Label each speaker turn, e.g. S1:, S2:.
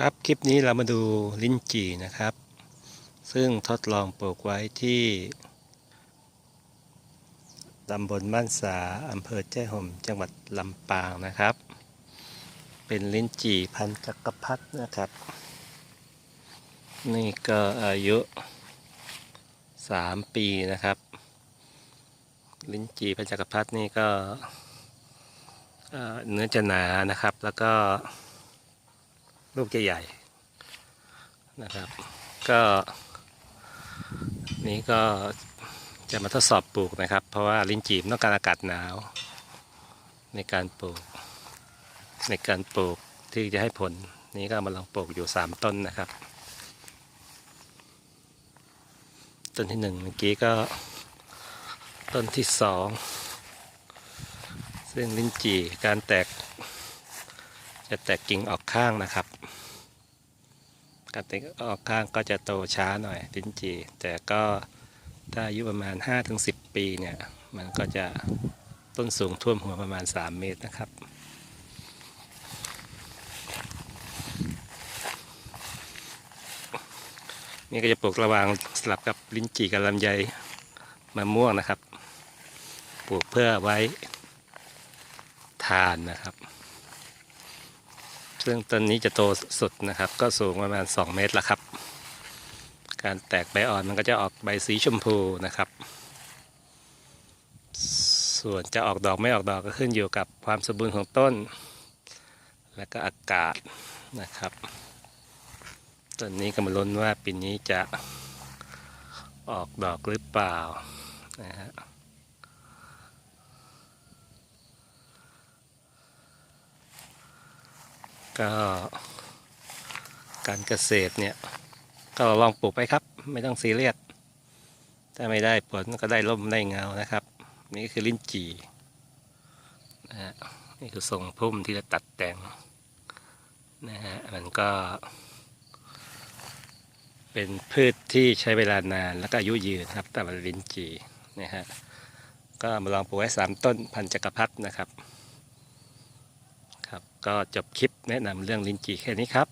S1: ครับคลิปนี้เรามาดูลิ้นจี่นะครับ ซึ่งทดลองปลูกไว้ที่ตำบลบ้านสาอำเภอแจ้ห่มจังหวัดลำปางนะครับ เป็นลิ้นจี่พันธุ์จักรพรรดินะครับ นี่ก็อายุ 3 ปีนะครับ ลิ้นจี่พันธุ์จักรพรรดินี่ก็เอ่อเนื้อจะหนานะครับแล้วก็ ลูกจะใหญ่นะครับ ก็นี้ก็จะมาทดสอบปลูกนะครับ เพราะว่าลิ้นจี่มันต้องการอากาศหนาว ในการปลูก ในการปลูกที่จะให้ผล นี้ก็มาลองปลูกอยู่สามต้นนะครับ ต้นที่หนึ่งเมื่อกี้ก็ต้นที่สองซึ่งลิ้นจี่การแตก จะแตกกิ่งออกข้างนะครับการแตกออกข้างก็จะโตช้าหน่อยลิ้นจี่แต่ก็ถ้าอายุประมาณ 5-10 ปีเนี่ย มันก็จะต้นสูงท่วมหัวประมาณ 3 เมตรนะครับ นี่ก็จะปลูกระหว่างสลับกับลิ้นจี่กับลำไยมะม่วงนะครับ ปลูกเพื่อไว้ทานนะครับ ซึ่งต้นนี้จะโตสุดนะครับ ก็สูงประมาณ 2 เมตรละครับ การแตกใบอ่อนมันก็จะออกใบสีชมพูนะครับ ส่วนจะออกดอกไม่ออกดอกก็ขึ้นอยู่กับความสมบูรณ์ของต้น และก็อากาศนะครับต้นนี้ก็มาลุ้นว่าปีนี้จะออกดอกหรือเปล่านะฮะ ก็การเกษตรเนี่ยก็ลองปลูกไปครับ ไม่ต้องซีเรียสถ้าไม่ได้ผลก็ได้ร่มได้เงานะครับ นี่คือลิ้นจี่นะฮะนี่คือทรงพุ่มที่จะตัดแต่งนะฮะมันก็ เป็นพืชที่ใช้เวลานานแล้วก็อายุยืนครับแต่ว่าลิ้นจี่นะฮะก็มาลองปลูกไว้สามต้นพันจักรพรรดินะครับ ครับ ก็จบคลิปแนะนำเรื่องลิ้นจี่แค่นี้ครับ